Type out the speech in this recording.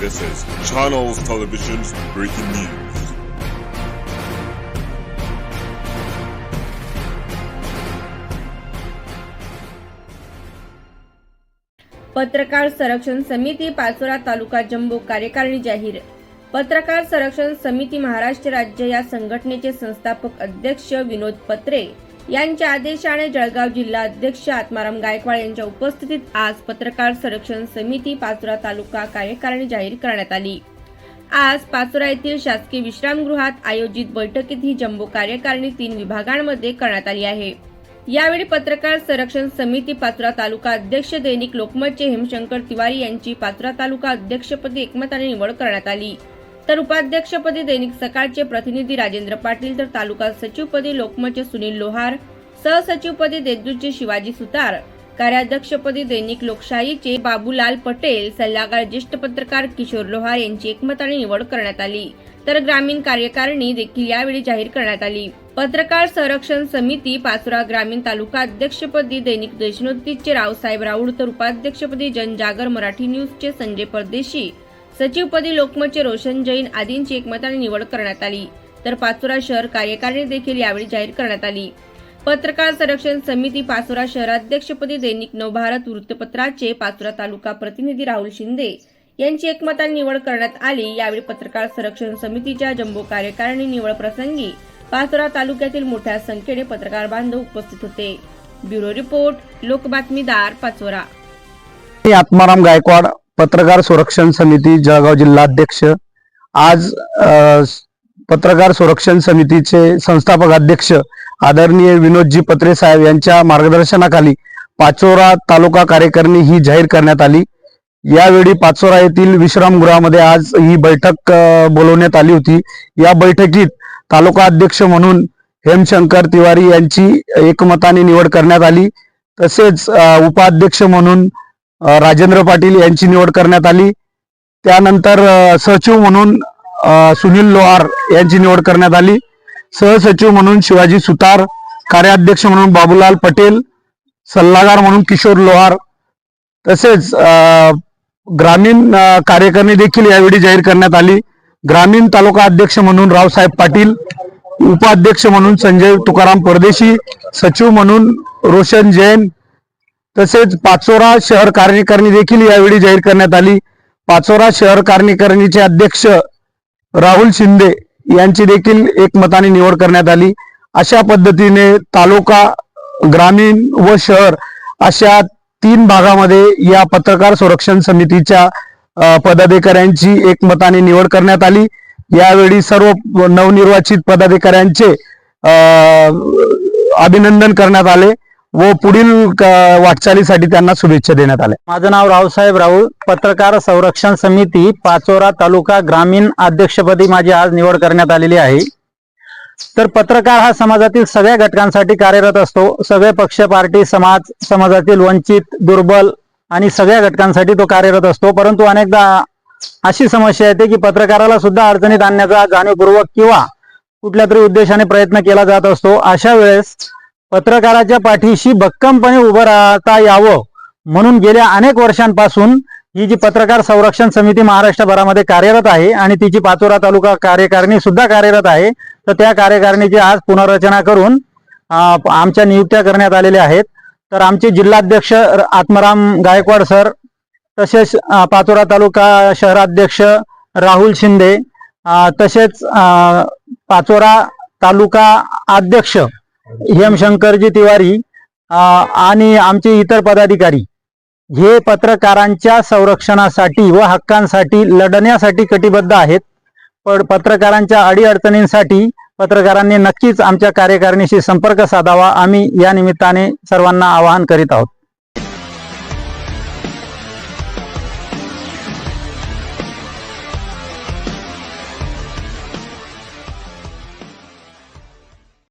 This is Channels Television's breaking news. पत्रकार संरक्षण समिती पाचोरा तालुका जम्बो कार्यकारिणी जाहीर पत्रकार संरक्षण समिती महाराष्ट्र राज्य या संघटनेचे संस्थापक अध्यक्ष विनोद पत्रे यांच्या आदेशाने जळगाव जिल्हा अध्यक्ष आत्माराम गायकवाड यांच्या उपस्थितीत आज पत्रकार संरक्षण समिती पाचोरा तालुका कार्यकारिणी जाहीर करण्यात आली. आज पाचोरा येथील शासकीय विश्रामगृहात आयोजित बैठकीत ही जम्बो कार्यकारिणी तीन विभागांमध्ये करण्यात आली आहे. यावेळी पत्रकार संरक्षण समिती पाचोरा तालुका अध्यक्ष दैनिक लोकमतचे हेमशंकर तिवारी यांची पाचोरा तालुका अध्यक्षपदी एकमताने निवड करण्यात आली. तर उपाध्यक्षपदी दैनिक सकाळचे प्रतिनिधी राजेंद्र पाटील तर तालुका सचिवपदी लोकमतचे सुनील लोहार सहसचिवपदी देशदूतचे शिवाजी सुतार कार्याध्यक्षपदी दैनिक लोकशाहीचे बाबूलाल पटेल सल्लागार ज्येष्ठ पत्रकार किशोर लोहार यांची एकमताने निवड करण्यात आली. तर ग्रामीण कार्यकारिणी देखील यावेळी जाहीर करण्यात आली. पत्रकार संरक्षण समिती पाचोरा ग्रामीण तालुका अध्यक्षपदी दैनिक देशनोत्तीचे रावसाहेब राऊळ तर उपाध्यक्षपदी जनजागर मराठी न्यूजचे संजय परदेशी सचिवपदी लोकमतचे रोशन जैन आदींची एकमताने निवड करण्यात आली. तर पाचोरा शहर कार्यकारिणी देखील यावेळी जाहीर करण्यात आली. पत्रकार संरक्षण समिती पाचोरा शहराध्यक्षपदी दैनिक नवभारत वृत्तपत्राचे पाचोरा तालुका प्रतिनिधी राहुल शिंदे यांची एकमताने निवड करण्यात आली. यावेळी पत्रकार संरक्षण समितीच्या जम्बो कार्यकारिणी निवड प्रसंगी पाचोरा तालुक्यातील मोठ्या संख्येने पत्रकार बांधव उपस्थित होते. ब्युरो रिपोर्ट लोकबातमीदार पाचोरा. आत्माराम गायकवाड पत्रकार संरक्षण समिती जळगाव जिल्हाध्यक्ष आज पत्रकार संरक्षण समितीचे संस्थापक अध्यक्ष आदरणीय विनोदजी पत्रे साहेब यांच्या मार्गदर्शनाखाली पाचोरा तालुका कार्यकारिणी ही जाहीर करण्यात आली. यावेळी पाचोरा येथील विश्रामगृहामध्ये आज ही बैठक बोलवण्यात आली होती. या बैठकीत तालुका अध्यक्ष म्हणून हेमशंकर तिवारी यांची एकमताने निवड करण्यात आली. तसेच उपाध्यक्ष म्हणून राजेंद्र पाटील यांची निवड करण्यात आली. त्यानंतर सचिव म्हणून सुनील लोहार यांची निवड करण्यात आली. सहसचिव म्हणून शिवाजी सुतार कार्याध्यक्ष म्हणून बाबूलाल पटेल सल्लागार म्हणून किशोर लोहार. तसेच ग्रामीण अ, कार्यकारिणी देखील यावेळी जाहीर करण्यात आली. ग्रामीण तालुका अध्यक्ष म्हणून रावसाहेब पाटील उपाध्यक्ष म्हणून संजय तुकाराम परदेशी सचिव म्हणून रोशन जैन तसेच पाचोरा शहर कार्यकारिणी देखील यावेळी जाहीर करण्यात आली. पाचोरा शहर कार्यकारिणीचे अध्यक्ष राहुल शिंदे यांची देखील एकमताने निवड करण्यात आली. अशा पद्धतीने तालुका ग्रामीण व शहर अशा तीन भागामध्ये या पत्रकार संरक्षण समितीच्या पदाधिकाऱ्यांची एकमताने निवड करण्यात आली. यावेळी सर्व नवनिर्वाचित पदाधिकाऱ्यांचे अभिनंदन करण्यात आले. व पुढील वाटचालीसाठी त्यांना शुभेच्छा देण्यात आल्या. माझं नाव रावसाहेब राऊळ. पत्रकार संरक्षण समिती पाचोरा तालुका ग्रामीण अध्यक्षपदी माझी आज निवड करण्यात आलेली आहे. तर पत्रकार हा समाजातील सगळ्या घटकांसाठी कार्यरत असतो. सगळे पक्ष पार्टी समाज समाजातील वंचित दुर्बल आणि सगळ्या घटकांसाठी तो कार्यरत असतो. परंतु अनेकदा अशी समस्या येते की पत्रकाराला सुद्धा अडचणीत आणण्याचा जाणीवपूर्वक किंवा कुठल्या तरी उद्देशाने प्रयत्न केला जात असतो. अशा वेळेस पत्रकाराच्या पाठीशी भक्कमपणे उभं राहता यावं म्हणून गेल्या अनेक वर्षांपासून ही जी पत्रकार संरक्षण समिती महाराष्ट्रभरामध्ये कार्यरत आहे आणि तिची पाचोरा तालुका कार्यकारिणी सुद्धा कार्यरत आहे तर त्या कार्यकारिणीची आज पुनर्रचना करून आमच्या नियुक्त्या करण्यात आलेल्या आहेत. तर आमचे जिल्हाध्यक्ष र- आत्माराम गायकवाड सर तसेच पाचोरा तालुका शहराध्यक्ष राहुल शिंदे तसेच पाचोरा तालुका अध्यक्ष हेमशंकरजी तिवारी आणि आमचे इतर पदाधिकारी हे पत्रकारांच्या संरक्षणासाठी व हक्कांसाठी लढण्यासाठी कटिबद्ध आहेत. पण पत्रकारांच्या अडीअडचणींसाठी पत्रकारांनी नक्कीच आमच्या कार्यकारिणीशी संपर्क साधावा. आम्ही या निमित्ताने सर्वांना आवाहन करीत आहोत.